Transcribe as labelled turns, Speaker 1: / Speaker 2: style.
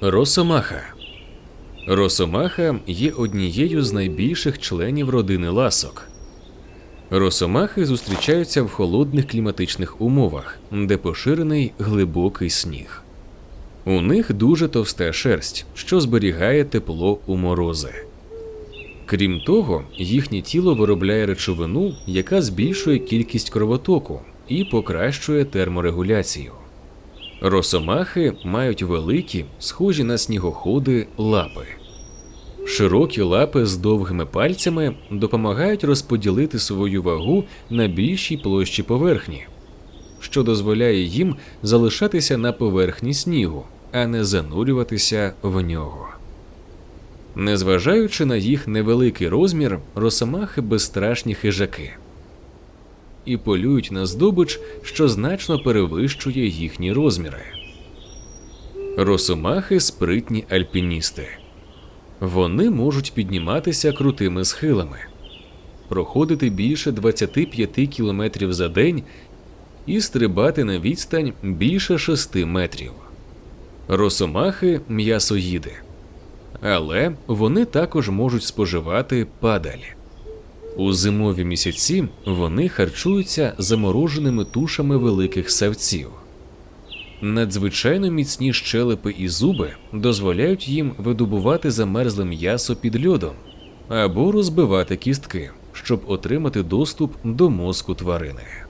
Speaker 1: Росомаха. Росомаха є однією з найбільших членів родини ласок. Росомахи зустрічаються в холодних кліматичних умовах, де поширений глибокий сніг. У них дуже товста шерсть, що зберігає тепло у морози. Крім того, їхнє тіло виробляє речовину, яка збільшує кількість кровотоку і покращує терморегуляцію. Росомахи мають великі, схожі на снігоходи лапи. Широкі лапи з довгими пальцями допомагають розподілити свою вагу на більшій площі поверхні, що дозволяє їм залишатися на поверхні снігу, а не занурюватися в нього. Незважаючи на їх невеликий розмір, росомахи безстрашні хижаки і полюють на здобич, що значно перевищує їхні розміри. Росомахи спритні альпіністи. Вони можуть підніматися крутими схилами, проходити більше 25 км за день і стрибати на відстань більше 6 метрів. Росомахи м'ясоїди, але вони також можуть споживати падаль. У зимові місяці вони харчуються замороженими тушами великих савців. Надзвичайно міцні щелепи і зуби дозволяють їм видобувати замерзле м'ясо під льодом або розбивати кістки, щоб отримати доступ до мозку тварини.